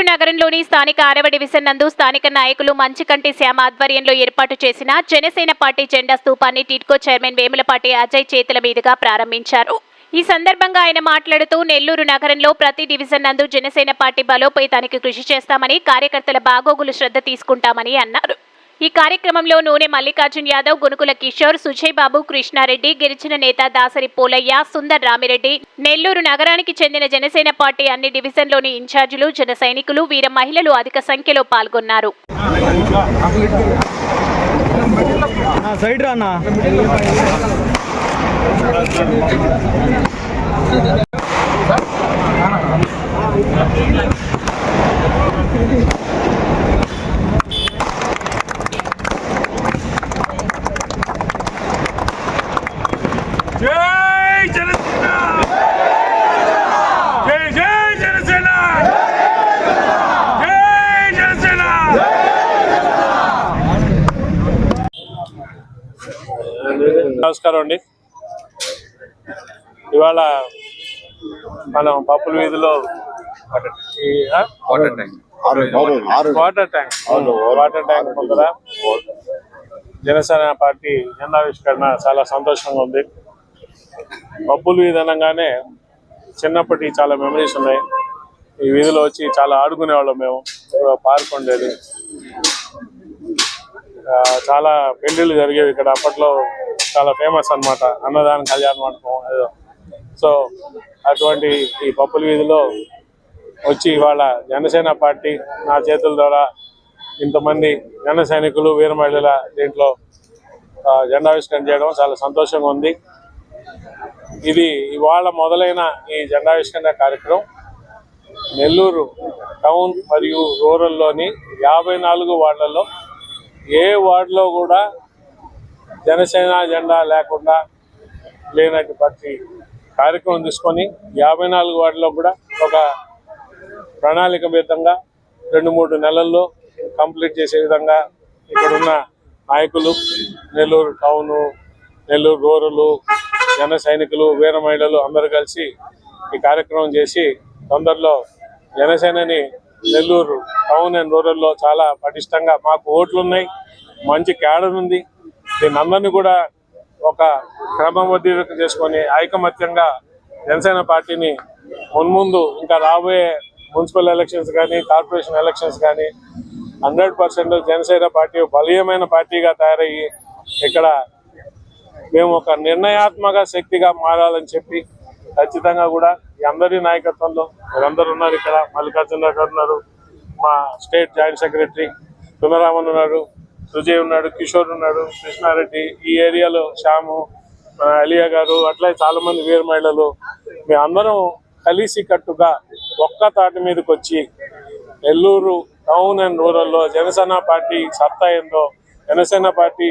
నెల్లూరు నగరంలోని స్థానిక ఆరవ డివిజన్ నందు స్థానిక నాయకులు మంచికంటి శ్యామ ఆధ్వర్యంలో ఏర్పాటు చేసిన జనసేన పార్టీ జెండా స్తూపాన్ని టిడ్కో చైర్మన్ వేములపాటి అజయ్ చేతుల మీదుగా ప్రారంభించారు. ఈ సందర్భంగా ఆయన మాట్లాడుతూ నెల్లూరు నగరంలో ప్రతి డివిజన్ నందు జనసేన పార్టీ బలోపేతానికి కృషి చేస్తామని కార్యకర్తల బాగోగులు శ్రద్ధ తీసుకుంటామని అన్నారు. ఈ కార్యక్రమంలో నూనె మల్లికార్జున్ యాదవ్ గునుకుల కిషోర్ సుజయ్ బాబు కృష్ణారెడ్డి గిరిజన నేత దాసరి పోలయ్య సుందర్ రామిరెడ్డి నెల్లూరు నగరానికి చెందిన జనసేన పార్టీ అన్ని డివిజన్లోని ఇన్ఛార్జీలు జన సైనికులు వీర మహిళలు అధిక సంఖ్యలో పాల్గొన్నారు. సైడ్ అన్న జై జనసేన జై జై జనసేన జై జనసేన నమస్కారం అండి. ఇవాళ మనం పప్పుల వీధిలో ఈ, ఆ? Water tank. Water tank. ముందర జనసేన పార్టీ జెండావిష్కరణ చాలా సంతోషంగా ఉంది. పప్పుల వీధి అనగానే చిన్నప్పటి చాలా మెమరీస్ ఉన్నాయి. ఈ వీధిలో వచ్చి చాలా ఆడుకునే వాళ్ళం మేము. పార్క్ ఉండేది. చాలా పెళ్ళిళ్ళు జరిగేవి ఇక్కడ అప్పట్లో చాలా ఫేమస్ అన్నమాట. అన్నదాన కళ్యాణ మండపం ఏదో. సో అటువంటి ఈ పప్పుల వీధిలో వచ్చి ఇవాళ జనసేన పార్టీ నా చేతుల ద్వారా ఇంతమంది జన సైనికులు వీర మహిళల దీంట్లో జెండావిష్కరణ చేయడం చాలా సంతోషంగా ఉంది. ఇది ఇవాళ మొదలైన ఈ జెండావిష్కరణ కార్యక్రమం. నెల్లూరు టౌన్ మరియు రూరల్లోని యాభై నాలుగు వార్డులలో ఏ వార్డులో కూడా జనసేన జెండా లేకుండా లేనటువంటి కార్యక్రమం తీసుకొని యాభై నాలుగు వార్డులో కూడా ఒక ప్రణాళికబద్ధంగా రెండు మూడు నెలల్లో కంప్లీట్ చేసే విధంగా ఇక్కడున్న నాయకులు నెల్లూరు టౌను నెల్లూరు రూరలు జన సైనికులు వీర మహిళలు అందరూ కలిసి ఈ కార్యక్రమం చేసి తొందరలో జనసేనని నెల్లూరు టౌన్ అండ్ రూరల్లో చాలా పటిష్టంగా మాకు ఓట్లు ఉన్నాయి మంచి క్యాడర్ ఉంది. దీని కూడా ఒక క్రమబద్ధీకరణ చేసుకొని ఐకమత్యంగా జనసేన పార్టీని మున్ముందు ఇంకా రాబోయే మున్సిపల్ ఎలక్షన్స్ కానీ కార్పొరేషన్ ఎలక్షన్స్ కానీ హండ్రెడ్ పర్సెంట్ జనసేన పార్టీ బలీయమైన పార్టీగా తయారయ్యి ఇక్కడ మేము ఒక నిర్ణయాత్మక శక్తిగా మారాలని చెప్పి ఖచ్చితంగా కూడా ఈ అందరి నాయకత్వంలో మీరందరూ ఉన్నారు ఇక్కడ. మల్లికార్జున గారు ఉన్నారు. మా స్టేట్ జాయింట్ సెక్రటరీ సుందరామన్ ఉన్నారు సుజయ్ ఉన్నాడు కిషోర్ ఉన్నాడు కృష్ణారెడ్డి ఈ ఏరియాలో శ్యాము అలియా గారు అట్లా చాలా మంది వీర మహిళలు. మీ అందరం కలిసి కట్టుగా ఒక్క తాటి మీదకి వచ్చి నెల్లూరు టౌన్ అండ్ రూరల్లో జనసేన పార్టీ సత్తా ఏందో జనసేన పార్టీ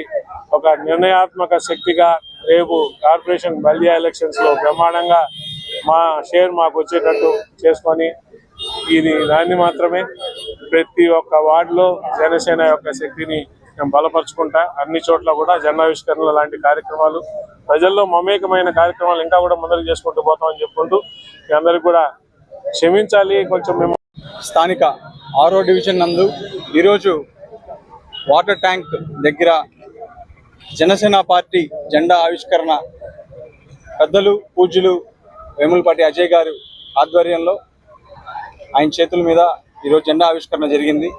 ఒక నిర్ణయాత్మక శక్తిగా రేపు కార్పొరేషన్ బల్దియా ఎలక్షన్స్లో బ్రహ్మాండంగా మా షేర్ మాకు వచ్చేటట్టు చేసుకొని ఇది దాన్ని మాత్రమే ప్రతి ఒక్క వార్డులో జనసేన యొక్క శక్తిని మేము బలపరుచుకుంటా. అన్ని చోట్ల కూడా జనావిష్కరణలు లాంటి కార్యక్రమాలు ప్రజల్లో మమేకమైన కార్యక్రమాలు ఇంకా కూడా ముందరకు చేసుకుంటూ పోతామని చెప్పుకుంటూ మీ అందరికి కూడా క్షమించాలి. కొంచెం మేము స్థానిక ఆరో డివిజన్ నందు ఈరోజు వాటర్ ట్యాంక్ దగ్గర జనసేన పార్టీ జెండా ఆవిష్కరణ పెద్దలు పూజ్యులు వేములపాటి అజయ్ గారు ఆధ్వర్యంలో ఆయన చేతుల మీద ఈరోజు జెండా ఆవిష్కరణ జరిగింది.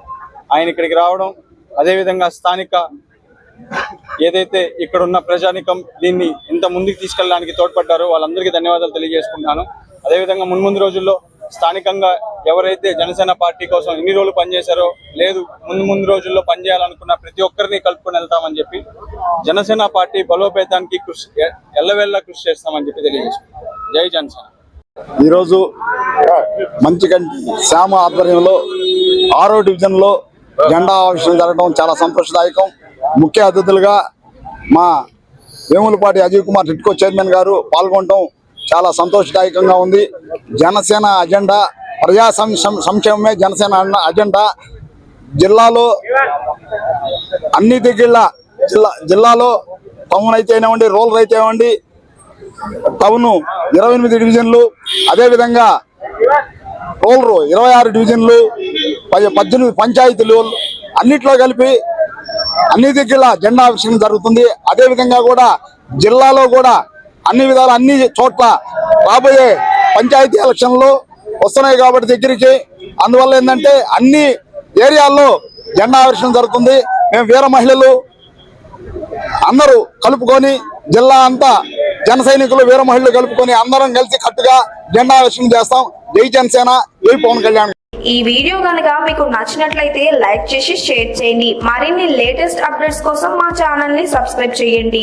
ఆయన ఇక్కడికి రావడం అదేవిధంగా స్థానిక ఏదైతే ఇక్కడ ఉన్న ప్రజానికం దీన్ని ఇంత ముందుకు తీసుకెళ్ళడానికి తోడ్పడ్డారో వాళ్ళందరికీ ధన్యవాదాలు తెలియజేసుకుంటున్నాను. అదేవిధంగా మున్ముందు రోజుల్లో స్థానికంగా ఎవరైతే జనసేన పార్టీ కోసం ఎన్ని రోజులు పనిచేశారో లేదు ముందు ముందు రోజుల్లో పనిచేయాలనుకున్న ప్రతి ఒక్కరిని కలుపుకొని వెళ్తామని చెప్పి జనసేన పార్టీ బలోపేతానికి కృషి ఎ- ఎల్లవేళ్ళ కృషి చేస్తామని చెప్పి తెలియజేసుకుంటాం జై జనసేన. ఈరోజు మంచిగంటి శ్యామ ఆధ్వర్యంలో ఆరో డివిజన్లో జెండా ఆవిష్కరణ జరగడం చాలా సంతోషదాయకం. ముఖ్య అతిథులుగా మా వేములపాటి అజయ్ కుమార్ టిట్కో చైర్మన్ గారు పాల్గొనడం చాలా సంతోషదాయకంగా ఉంది. జనసేన అజెండా ప్రజా సంక్షేమమే జనసేన అజెండా. జిల్లాలో అన్ని దగ్గర జిల్లా జిల్లాలో టౌన్ అయితే అయినామండి రూరల్ అయితే అవ్వండి టౌన్ ఇరవై ఎనిమిది డివిజన్లు అదేవిధంగా రూరల్ ఇరవై ఆరు డివిజన్లు పద్దెనిమిది పంచాయతీలు అన్నిట్లో కలిపి అన్ని దగ్గర జెండా ఆవిష్కరణ జరుగుతుంది. అదేవిధంగా కూడా జిల్లాలో కూడా అన్ని విధాలు అన్ని చోట్ల రాబోయే పంచాయతీ ఎలక్షన్లు వస్తున్నాయి కాబట్టి దగ్గరికి. అందువల్ల ఏంటంటే అన్ని ఏరియాల్లో జెండా ఆవిష్కరణ జరుగుతుంది. మేము వీర మహిళలు అందరూ కలుపుకొని జిల్లా అంతా జన సైనికులు వీర మహిళలు కలుపుకొని అందరం కలిసి కట్టుగా జెండా ఆవిష్కరణ చేస్తాం. జై జనసేన జై పవన్ కళ్యాణ్. ఈ వీడియో కనుక మీకు నచ్చినట్లయితే లైక్ చేసి షేర్ చేయండి. మరిన్ని లేటెస్ట్ అప్డేట్స్ కోసం మా ఛానల్ని సబ్స్క్రైబ్ చేయండి.